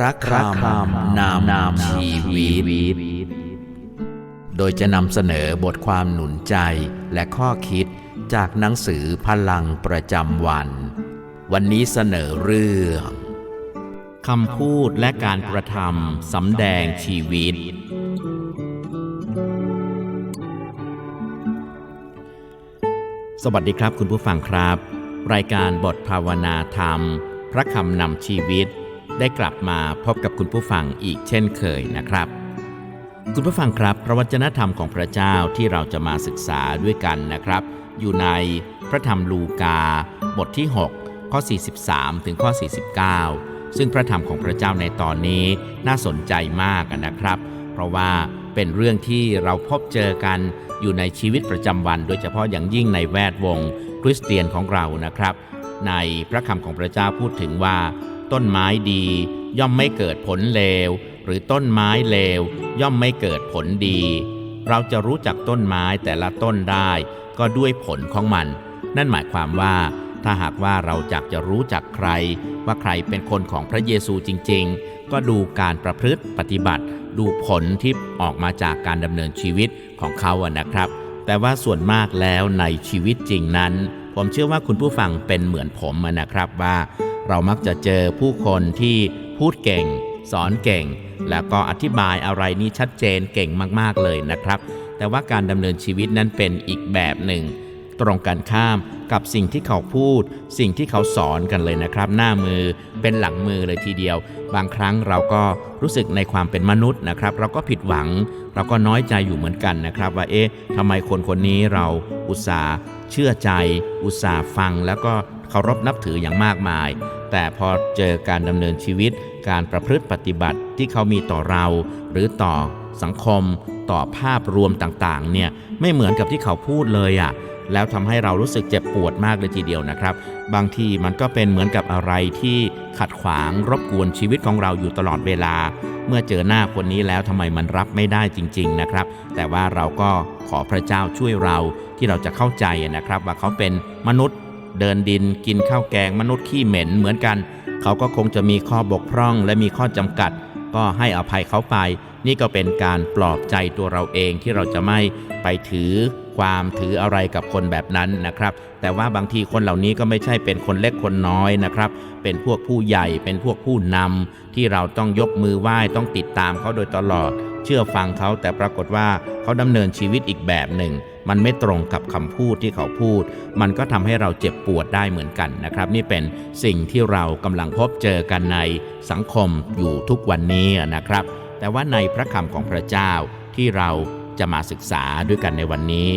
ระคำนำนำชีวิต โดยจะนำเสนอบทความหนุนใจและข้อคิดจากหนังสือพลังประจำวัน วันนี้เสนอเรื่องคำพูดและการกระทำสำแดงชีวิต สวัสดีครับคุณผู้ฟังครับ รายการบทภาวนาธรรม พระคำนำชีวิต ได้กลับมาพบกับคุณผู้ฟังอีกเช่นเคยนะครับ คุณผู้ฟังครับ พระวจนะธรรมของพระเจ้าที่เราจะมาศึกษาด้วยกันนะครับ อยู่ในพระธรรมลูกา บทที่ 6 ข้อ 43 ถึงข้อ 49 ซึ่งพระธรรมของพระเจ้าในตอนนี้น่าสนใจมากนะครับ เพราะว่าเป็นเรื่องที่เราพบเจอกันอยู่ในชีวิตประจำวัน โดยเฉพาะอย่างยิ่งในแวดวงคริสเตียนของเรานะครับ ในพระคำของพระเจ้าพูดถึงว่า ต้นไม้ดี ย่อมไม่เกิดผลเลว หรือต้นไม้เลว ย่อมไม่เกิดผลดี เราจะรู้จักต้นไม้แต่ละต้นได้ ก็ด้วยผลของมัน นั่นหมายความว่า ถ้าหากว่าเราจักจะรู้จักใคร ว่าใครเป็นคนของพระเยซูจริง ๆ ก็ดูการประพฤติปฏิบัติ ดูผลที่ออกมาจากการดำเนินชีวิตของเขาอะนะครับแต่ว่าส่วนมากแล้วในชีวิตจริงนั้น ผมเชื่อว่าคุณผู้ฟังเป็นเหมือนผมอะนะครับว่า เรามักจะเจอผู้คนที่พูดเก่ง สอนเก่ง แล้วก็อธิบายอะไรนี่ชัดเจนเก่งมากๆเลยนะครับ แต่ว่าการดำเนินชีวิตนั้นเป็นอีกแบบหนึ่ง ตรงกันข้ามกับสิ่งที่เขาพูด สิ่งที่เขาสอนกันเลยนะครับ หน้ามือเป็นหลังมือเลยทีเดียว บางครั้งเราก็รู้สึกในความเป็นมนุษย์นะครับ เราก็ผิดหวัง เราก็น้อยใจอยู่เหมือนกันนะครับ ว่าเอ๊ะทำไมคนคนนี้เราอุตส่าห์เชื่อใจ อุตส่าห์ฟังแล้วก็เคารพนับถืออย่างมากมาย แต่พอเจอการดำเนินชีวิต การประพฤติปฏิบัติที่เขามีต่อเรา หรือต่อสังคม ต่อภาพรวมต่างๆ เนี่ยไม่เหมือนกับที่เขาพูดเลยอะ่ะแล้วทำให้เรารู้สึกเจ็บปวดมากเลยทีเดียวนะครับ บางทีมันก็เป็นเหมือนกับอะไรที่ขัดขวางรบกวนชีวิตของเราอยู่ตลอดเวลา เมื่อเจอหน้าคนนี้แล้วทำไมมันรับไม่ได้จริง ๆนะครับ แต่ว่าเราก็ขอพระเจ้าช่วยเราที่เราจะเข้าใจนะครับ ว่าเขาเป็นมนุษย์ เดินดินกินข้าวแกงมนุษย์ขี้เหม็นเหมือนกัน เขาก็คงจะมีข้อบกพร่องและมีข้อจำกัด ก็ให้อภัยเขาไป นี่ก็เป็นการปลอบใจตัวเราเองที่เราจะไม่ไปถือความถืออะไรกับคนแบบนั้นนะครับ แต่ว่าบางทีคนเหล่านี้ก็ไม่ใช่เป็นคนเล็กคนน้อยนะครับ เป็นพวกผู้ใหญ่เป็นพวกผู้นำที่เราต้องยกมือไหว้ต้องติดตามเขาโดยตลอด เชื่อฟังเขาแต่ปรากฏว่าเขาดำเนินชีวิตอีกแบบหนึ่ง มันไม่ตรงกับคำพูดที่เขาพูด มันก็ทำให้เราเจ็บปวดได้เหมือนกันนะครับ นี่เป็นสิ่งที่เรากำลังพบเจอกันในสังคมอยู่ทุกวันนี้นะครับ แต่ว่าในพระคำของพระเจ้าที่เราจะมาศึกษาด้วยกันในวันนี้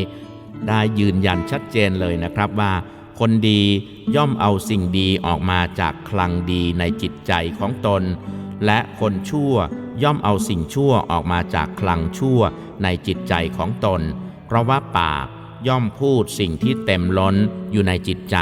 ได้ยืนยันชัดเจนเลยนะครับว่า คนดีย่อมเอาสิ่งดีออกมาจากคลังดีในจิตใจของตน และคนชั่วย่อมเอาสิ่งชั่วออกมาจากคลังชั่วในจิตใจของตน เพราะว่าปากย่อมพูดสิ่งที่เต็มล้นอยู่ในจิตใจ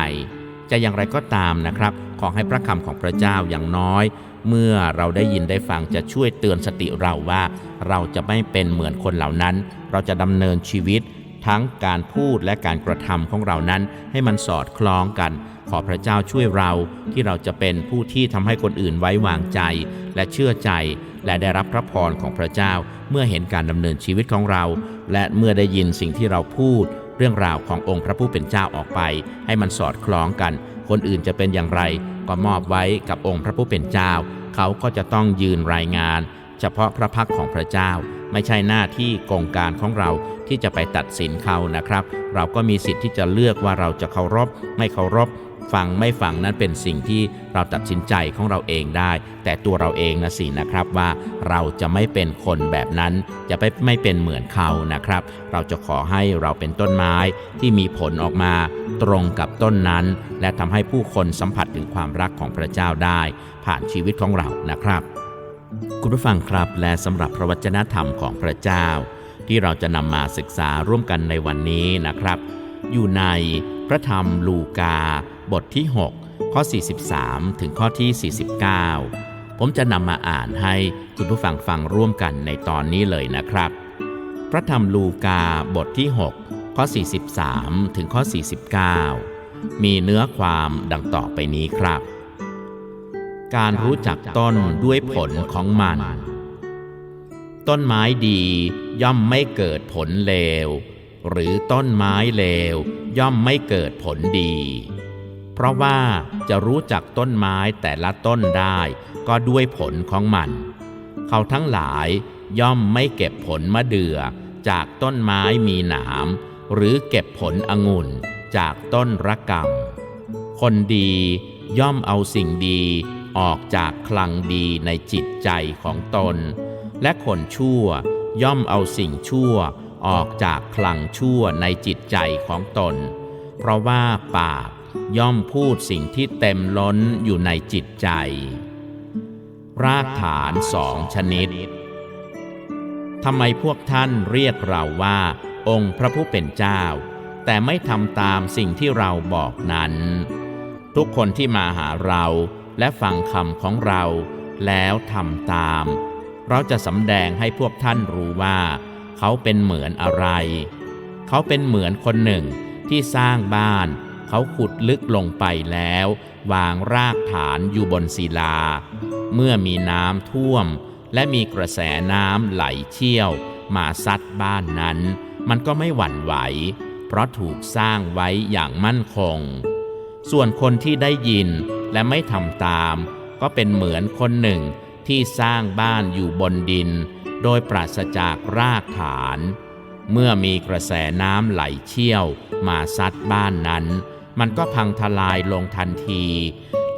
จะอย่างไรก็ตามนะครับ ขอให้พระคำของพระเจ้าอย่างน้อย เมื่อเราได้ยินได้ฟังจะช่วยเตือนสติเราว่า เราจะไม่เป็นเหมือนคนเหล่านั้น เราจะดำเนินชีวิต ทั้งการพูดและการกระทำของเรานั้น ให้มันสอดคล้องกัน ขอพระเจ้าช่วยเราที่เราจะเป็นผู้ที่ทำให้คนอื่นไว้วางใจ และเชื่อใจ และได้รับพระพรของพระเจ้า เมื่อเห็นการดำเนินชีวิตของเรา และเมื่อได้ยินสิ่งที่เราพูด เรื่องราวขององค์พระผู้เป็นเจ้าออกไป ให้มันสอดคล้องกัน คนอื่นจะเป็นอย่างไร ก็มอบไว้กับองค์พระผู้เป็นเจ้า เขาก็จะต้องยืนรายงาน เฉพาะพระพักของพระเจ้า ไม่ใช่หน้าที่กองการของเราที่จะไปตัดสินเขานะครับ เราก็มีสิทธิ์ที่จะเลือกว่าเราจะเคารพไม่เคารพ ฟังไม่ฟังนั้นเป็นสิ่งที่เราตัดสินใจของเราเองได้ แต่ตัวเราเองนะสินะครับว่าเราจะไม่เป็นคนแบบนั้น จะไม่ไม่เป็นเหมือนเขานะครับ เราจะขอให้เราเป็นต้นไม้ที่มีผลออกมาตรงกับต้นนั้น และทำให้ผู้คนสัมผัสถึงความรักของพระเจ้าได้ ผ่านชีวิตของเรานะครับ คุณผู้ฟังครับและสำหรับพระวจนะธรรมของพระเจ้า ที่เราจะนำมาศึกษาร่วมกันในวันนี้นะครับ อยู่ในพระธรรมลูกา บทที่ 6 ข้อ 43 ถึงข้อที่ 49 ผมจะนำมาอ่านให้คุณผู้ฟังฟังร่วมกันในตอนนี้เลยนะครับ พระธรรมลูกาบทที่ 6 ข้อ 43 ถึงข้อ 49 มีเนื้อความดังต่อไปนี้ครับ การรู้จักต้นด้วยผลของมัน ต้นไม้ดีย่อมไม่เกิดผลเลวหรือต้นไม้เลวย่อมไม่เกิดผลดี เพราะว่าจะรู้จักต้นไม้แต่ละต้นได้ ก็ด้วยผลของมัน เขาทั้งหลายย่อมไม่เก็บผลมะเดื่อจากต้นไม้มีหนาม หรือเก็บผลองุ่นจากต้นระกำคนดีย่อมเอาสิ่งดีออกจากคลังดีในจิตใจของตน และคนชั่วย่อมเอาสิ่งชั่วออกจากคลังชั่วในจิตใจของตน เพราะว่าปาก ย่อมพูดสิ่งที่เต็มล้นอยู่ในจิตใจ รากฐานสองชนิดทำไมพวกท่านเรียกเราว่า องค์พระผู้เป็นเจ้า แต่ไม่ทำตามสิ่งที่เราบอกนั้น ทุกคนที่มาหาเราและฟังคำของเราแล้วทำตาม เราจะสำแดงให้พวกท่านรู้ว่า เขาเป็นเหมือนอะไร เขาเป็นเหมือนคนหนึ่งที่สร้างบ้าน เขาขุดลึกลงไปแล้ว วางรากฐานอยู่บนศิลา เมื่อมีน้ำท่วม และมีกระแสน้ำไหลเชี่ยว มาซัดบ้านนั้น มันก็ไม่หวั่นไหว เพราะถูกสร้างไว้อย่างมั่นคง ส่วนคนที่ได้ยินและไม่ทำตาม ก็เป็นเหมือนคนหนึ่งที่สร้างบ้านอยู่บนดิน โดยปราศจากรากฐาน เมื่อมีกระแสน้ำไหลเชี่ยว มาซัดบ้านนั้น มันก็พังทลายลงทันที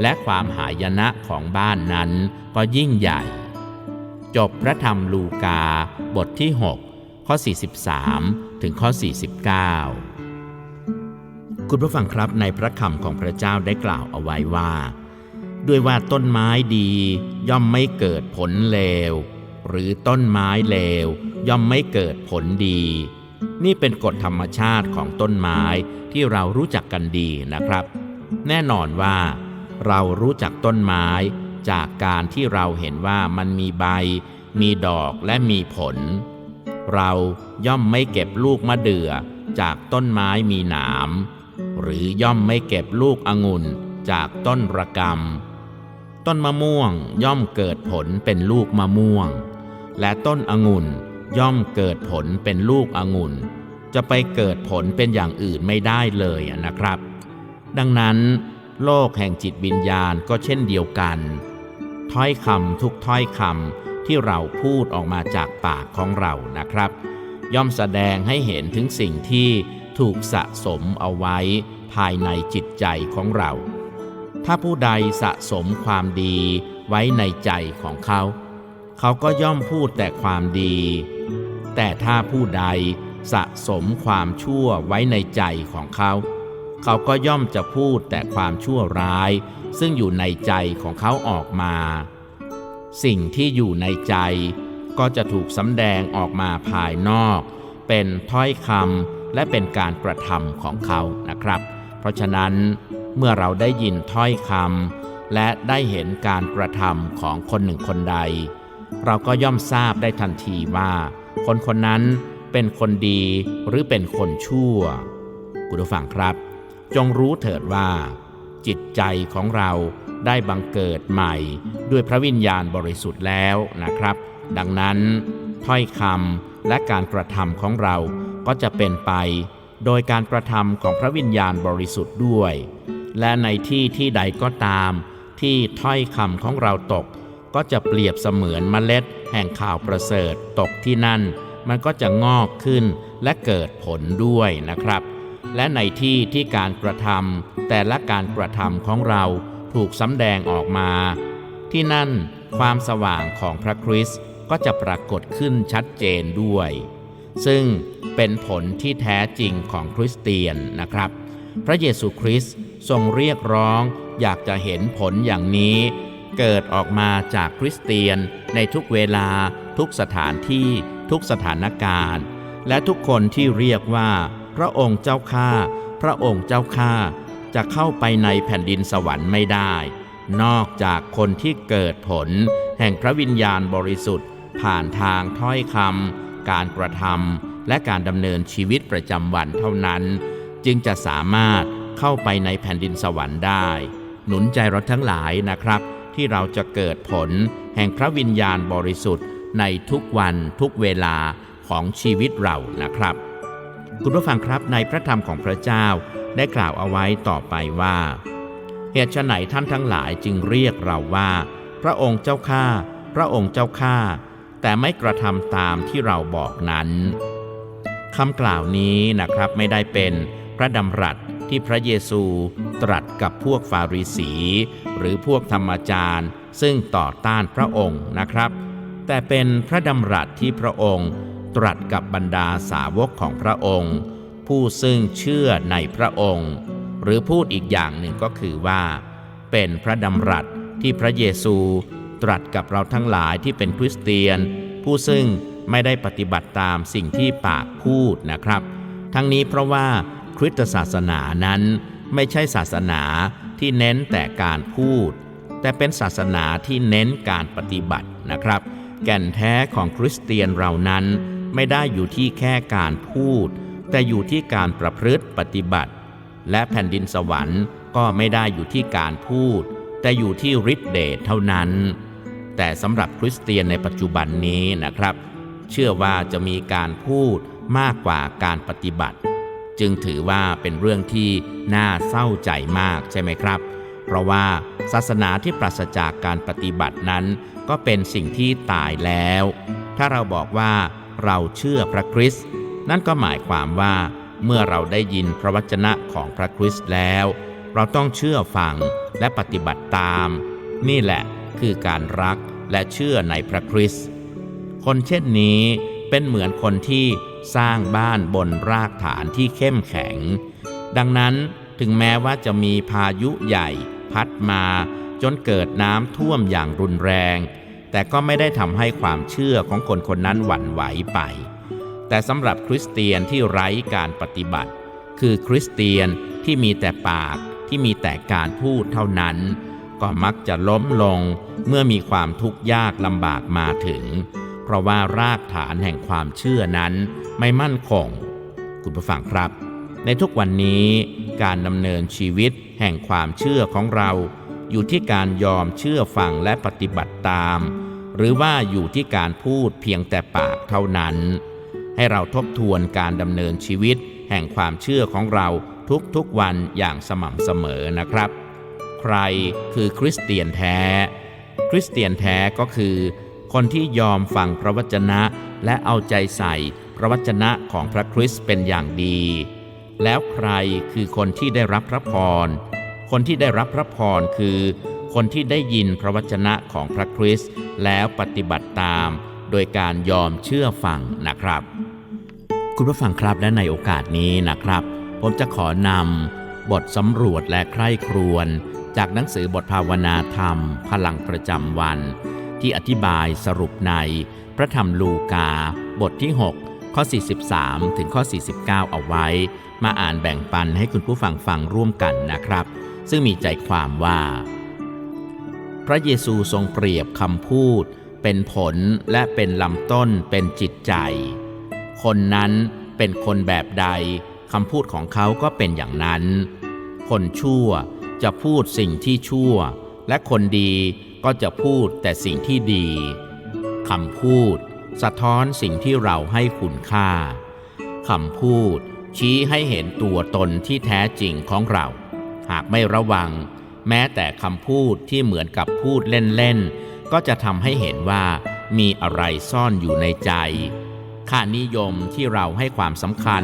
และความหายนะของบ้านนั้นก็ยิ่งใหญ่ จบพระธรรมลูกา บทที่ 6 ข้อ 43 ถึงข้อ 49 คุณผู้ฟังครับในพระคำของพระเจ้าได้กล่าวเอาไว้ว่า ด้วยว่าต้นไม้ดีย่อมไม่เกิดผลเลว หรือต้นไม้เลวย่อมไม่เกิดผลดี นี่เป็นกฎธรรมชาติของต้นไม้ที่เรารู้จักกันดีนะครับ แน่นอนว่า เรารู้จักต้นไม้จากการที่เราเห็นว่ามันมีใบ มีดอกและมีผล เราย่อมไม่เก็บลูกมะเดื่อจากต้นไม้มีหนาม หรือย่อมไม่เก็บลูกองุ่นจากต้นระกำต้นมะม่วงย่อมเกิดผลเป็นลูกมะม่วง และต้นองุ่น ย่อมเกิดผลเป็นลูกองุ่น จะไปเกิดผลเป็นอย่างอื่นไม่ได้เลยนะครับ ดังนั้น โลกแห่งจิตวิญญาณก็เช่นเดียวกัน ถ้อยคำทุกถ้อยคำที่เราพูดออกมาจากปากของเรานะครับ ย่อมแสดงให้เห็นถึงสิ่งที่ถูกสะสมเอาไว้ภายในจิตใจของเรา ถ้าผู้ใดสะสมความดีไว้ในใจของเขา เขาก็ย่อมพูดแต่ความดี แต่ถ้าผู้ใดสะสมความชั่วไว้ในใจของเขา เขาก็ย่อมจะพูดแต่ความชั่วร้าย ซึ่งอยู่ในใจของเขาออกมา สิ่งที่อยู่ในใจ ก็จะถูกสำแดงออกมาภายนอก เป็นถ้อยคำและเป็นการกระทำของเขานะครับ เพราะฉะนั้นเมื่อเราได้ยินถ้อยคำและได้เห็นการกระทำของคนหนึ่งคนใด เราก็ย่อมทราบได้ทันทีว่า คนคนนั้นเป็นคนดีหรือเป็นคนชั่ว คุณผู้ฟังครับ จงรู้เถิดว่า จิตใจของเราได้บังเกิดใหม่ ด้วยพระวิญญาณบริสุทธิ์แล้วนะครับ ดังนั้น ถ้อยคำและการกระทำของเราก็จะเป็นไป โดยการกระทำของพระวิญญาณบริสุทธิ์ด้วย และในที่ที่ใดก็ตาม ที่ถ้อยคำของเราตก ก็จะเปรียบเสมือนเมล็ด แห่งข่าวประเสริฐตกที่นั่น มันก็จะงอกขึ้นและเกิดผลด้วยนะครับ และในที่ที่การกระทำแต่ละการกระทำของเราถูกสำแดงออกมา ที่นั่นความสว่างของพระคริสต์ก็จะปรากฏขึ้นชัดเจนด้วย ซึ่งเป็นผลที่แท้จริงของคริสเตียนนะครับ พระเยซูคริสต์ทรงเรียกร้องอยากจะเห็นผลอย่างนี้ เกิดออกมาจากคริสเตียนในทุกเวลา ทุกสถานที่ทุกสถานการณ์ และทุกคนที่เรียกว่า พระองค์เจ้าข้าพระองค์เจ้าข้าจะเข้าไปในแผ่นดินสวรรค์ไม่ได้ นอกจากคนที่เกิดผล แห่งพระวิญญาณบริสุทธิ์ ผ่านทางถ้อยคำการกระทำและการดำเนินชีวิตประจำวันเท่านั้น จึงจะสามารถเข้าไปในแผ่นดินสวรรค์ได้ หนุนใจเราทั้งหลายนะครับ ที่เราจะเกิดผล แห่งพระวิญญาณบริสุทธิ์ในทุกวันทุกเวลาของชีวิตเรานะครับ คุณผู้ฟังครับในพระธรรมของพระเจ้าได้กล่าวเอาไว้ต่อไปว่า เหตุไฉนท่านทั้งหลายจึงเรียกเราว่า พระองค์เจ้าข้าพระองค์เจ้าข้าแต่ไม่กระทำตามที่เราบอกนั้นคำกล่าวนี้นะครับไม่ได้เป็นพระดำรัส ที่พระเยซูตรัสกับพวกฟาริสี หรือพวกธรรมจารย์ ซึ่งต่อต้านพระองค์นะครับ แต่เป็นพระดำรัสที่พระองค์ตรัสกับบรรดาสาวกของพระองค์ ผู้ซึ่งเชื่อในพระองค์ หรือพูดอีกอย่างหนึ่งก็คือว่า เป็นพระดำรัสที่พระเยซูตรัสกับเราทั้งหลายที่เป็นคริสเตียน ผู้ซึ่งไม่ได้ปฏิบัติตามสิ่งที่ปากพูดนะครับ ทั้งนี้เพราะว่า คริสตศาสนานั้น ไม่ใช่ศาสนาที่เน้นแต่การพูด แต่เป็นศาสนาที่เน้นการปฏิบัตินะครับ แก่นแท้ของคริสเตียนเรานั้น ไม่ได้อยู่ที่แค่การพูด แต่อยู่ที่การประพฤติปฏิบัติ และแผ่นดินสวรรค์ก็ไม่ได้อยู่ที่การพูด แต่อยู่ที่ฤทธิเดชเท่านั้น แต่สำหรับคริสเตียนในปัจจุบันนี้นะครับ เชื่อว่าจะมีการพูดมากกว่าการปฏิบัติ จึงถือว่าเป็นเรื่องที่น่าเศร้าใจมากใช่ไหมครับ เพราะว่าศาสนาที่ปราศจากการปฏิบัตินั้น ก็เป็นสิ่งที่ตายแล้ว ถ้าเราบอกว่าเราเชื่อพระคริสต์นั่นก็หมายความว่า เมื่อเราได้ยินพระวจนะของพระคริสต์แล้ว เราต้องเชื่อฟังและปฏิบัติตาม นี่แหละคือการรักและเชื่อในพระคริสต์คนเช่นนี้ เป็นเหมือนคนที่สร้างบ้านบนรากฐานที่เข้มแข็ง ดังนั้นถึงแม้ว่าจะมีพายุใหญ่ พัดมาจนเกิดน้ำท่วมอย่างรุนแรง แต่ก็ไม่ได้ทำให้ความเชื่อของคนคนนั้นหวั่นไหวไป แต่สำหรับคริสเตียนที่ไร้การปฏิบัติ คือคริสเตียนที่มีแต่ปากที่มีแต่การพูดเท่านั้น ก็มักจะล้มลงเมื่อมีความทุกข์ยากลำบากมาถึง เพราะว่ารากฐานแห่งความเชื่อนั้นไม่มั่นคง คุณผู้ฟังครับ ในทุกวันนี้การดำเนินชีวิตแห่งความเชื่อของเราอยู่ที่การยอมเชื่อฟังและปฏิบัติตาม หรือว่าอยู่ที่การพูดเพียงแต่ปากเท่านั้น ให้เราทบทวนการดำเนินชีวิตแห่งความเชื่อของเราทุกๆวันอย่างสม่ำเสมอนะครับ ใครคือคริสเตียนแท้ คริสเตียนแท้ก็คือ คนที่ยอมฟังพระวจนะ และเอาใจใส่พระวจนะของพระคริสต์เป็นอย่างดี แล้วใครคือคนที่ได้รับพระพร คนที่ได้รับพระพรคือ คนที่ได้ยินพระวจนะของพระคริสต์แล้วปฏิบัติตาม โดยการยอมเชื่อฟังนะครับ คุณผู้ฟังครับและในโอกาสนี้นะครับ ผมจะขอนำบทสำรวจและใคร่ครวญจากหนังสือบทภาวนาธรรม พลังประจำวัน ที่อธิบายสรุปในพระธรรมลูกา บทที่ 6 ข้อ 43 ถึงข้อ 49 เอาไว้ มาอ่านแบ่งปันให้คุณผู้ฟังฟังร่วมกันนะครับ ซึ่งมีใจความว่า พระเยซูทรงเปรียบคำพูด เป็นผลและเป็นลำต้นเป็นจิตใจ คนนั้นเป็นคนแบบใดคำพูดของเขาก็เป็นอย่างนั้น คนชั่วจะพูดสิ่งที่ชั่ว และคนดี ก็จะพูดแต่สิ่งที่ดีคำพูด สะท้อนสิ่งที่เราให้คุณค่าคำพูด ชี้ให้เห็นตัวตนที่แท้จริงของเรา หากไม่ระวัง แม้แต่คำพูดที่เหมือนกับพูดเล่นๆ ก็จะทำให้เห็นว่ามีอะไรซ่อนอยู่ในใจ ค่านิยมที่เราให้ความสำคัญ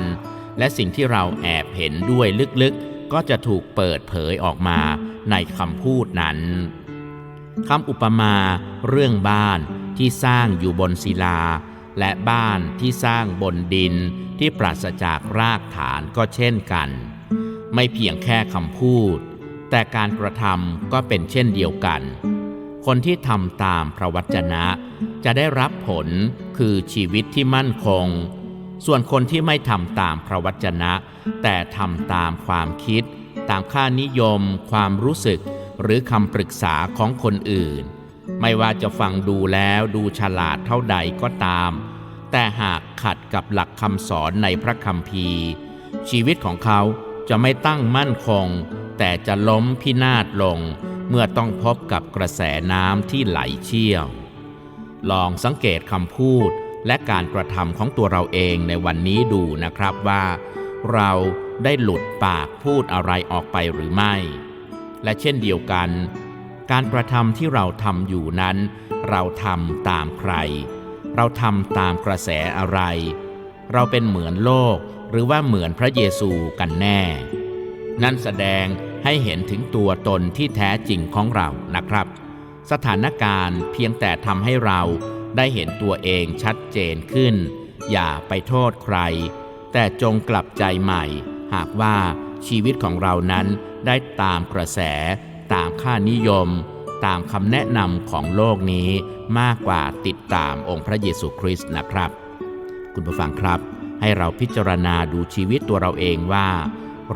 และสิ่งที่เราแอบเห็นด้วยลึกๆ ก็จะถูกเปิดเผยออกมาในคำพูดนั้น คำอุปมาเรื่องบ้านที่สร้างอยู่บนศิลา และบ้านที่สร้างบนดินที่ปราศจากรากฐานก็เช่นกัน ไม่เพียงแค่คำพูด แต่การกระทำก็เป็นเช่นเดียวกันคคนที่ทำตามพระวจนะ จะได้รับผลคือชีวิตที่มั่นคง ส่วนคนที่ไม่ทำตามพระวจนะ แต่ทำตามความคิด ตามค่านิยม ความรู้สึก หรือคำปรึกษาของคนอื่น ไม่ว่าจะฟังดูแล้วดูฉลาดเท่าใดก็ตาม แต่หากขัดกับหลักคำสอนในพระคัมภีร์ ชีวิตของเขาจะไม่ตั้งมั่นคง แต่จะล้มพินาศลงเมื่อต้องพบกับกระแสน้ำที่ไหลเชี่ยว ลองสังเกตคำพูดและการกระทำของตัวเราเองในวันนี้ดูนะครับว่า เราได้หลุดปากพูดอะไรออกไปหรือไม่ และเช่นเดียวกัน การกระทำที่เราทำอยู่นั้น เราทำตามใคร เราทำตามกระแสอะไร เราเป็นเหมือนโลกหรือว่าเหมือนพระเยซูกันแน่ นั่นแสดงให้เห็นถึงตัวตนที่แท้จริงของเรานะครับ สถานการณ์เพียงแต่ทำให้เราได้เห็นตัวเองชัดเจนขึ้น อย่าไปโทษใคร แต่จงกลับใจใหม่ หากว่าชีวิตของเรานั้น ได้ตามกระแส ตามค่านิยม ตามคำแนะนำของโลกนี้มากกว่าติดตามองค์พระเยซูคริสต์นะครับ คุณผู้ฟังครับ ให้เราพิจารณาดูชีวิตตัวเราเองว่า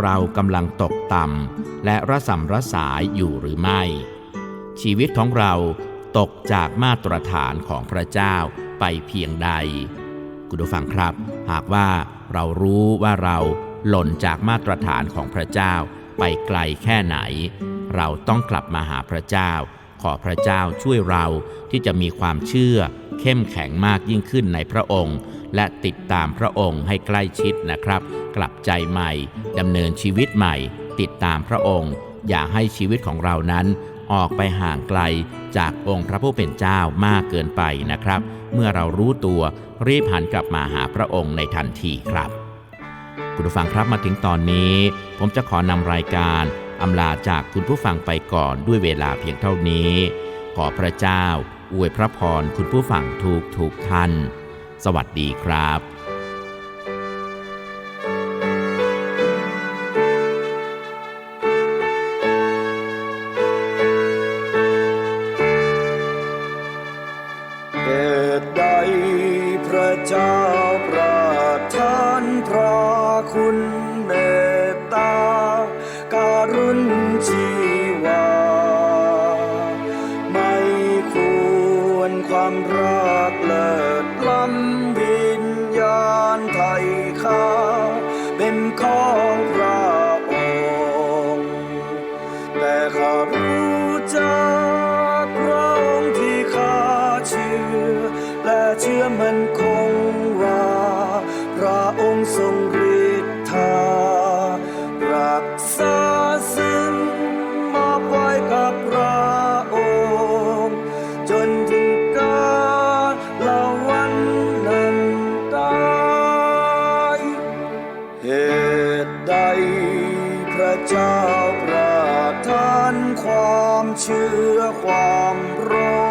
เรากำลังตกต่ำและระสำระสายอยู่หรือไม่ ชีวิตของเราตกจากมาตรฐานของพระเจ้าไปเพียงใด คุณผู้ฟังครับ หากว่าเรารู้ว่าเราหล่นจากมาตรฐานของพระเจ้า ไปไกลแค่ไหน เราต้องกลับมาหาพระเจ้า ขอพระเจ้าช่วยเราที่จะมีความเชื่อ เข้มแข็งมากยิ่งขึ้นในพระองค์ และติดตามพระองค์ให้ใกล้ชิดนะครับ กลับใจใหม่ดำเนินชีวิตใหม่ ติดตามพระองค์ อย่าให้ชีวิตของเรานั้นออกไปห่างไกลจากองค์พระผู้เป็นเจ้ามากเกินไปนะครับ เมื่อเรารู้ตัวรีบหันกลับมาหาพระองค์ในทันทีครับ คุณผู้ฟังครับมาถึงตอนนี้ ผมจะขอนำรายการอำลาจากคุณผู้ฟังไปก่อนด้วยเวลาเพียงเท่านี้ ขอพระเจ้า อวยพระพรคุณผู้ฟังทุกทุกท่าน สวัสดีครับ ร ความเชื่อความรู้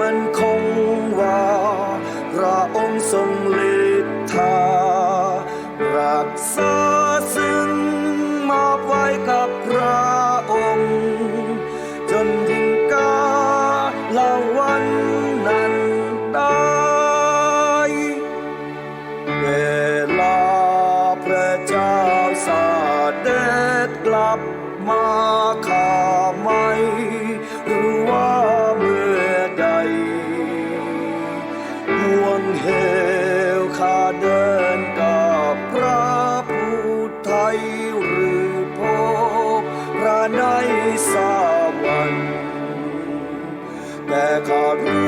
มัน แ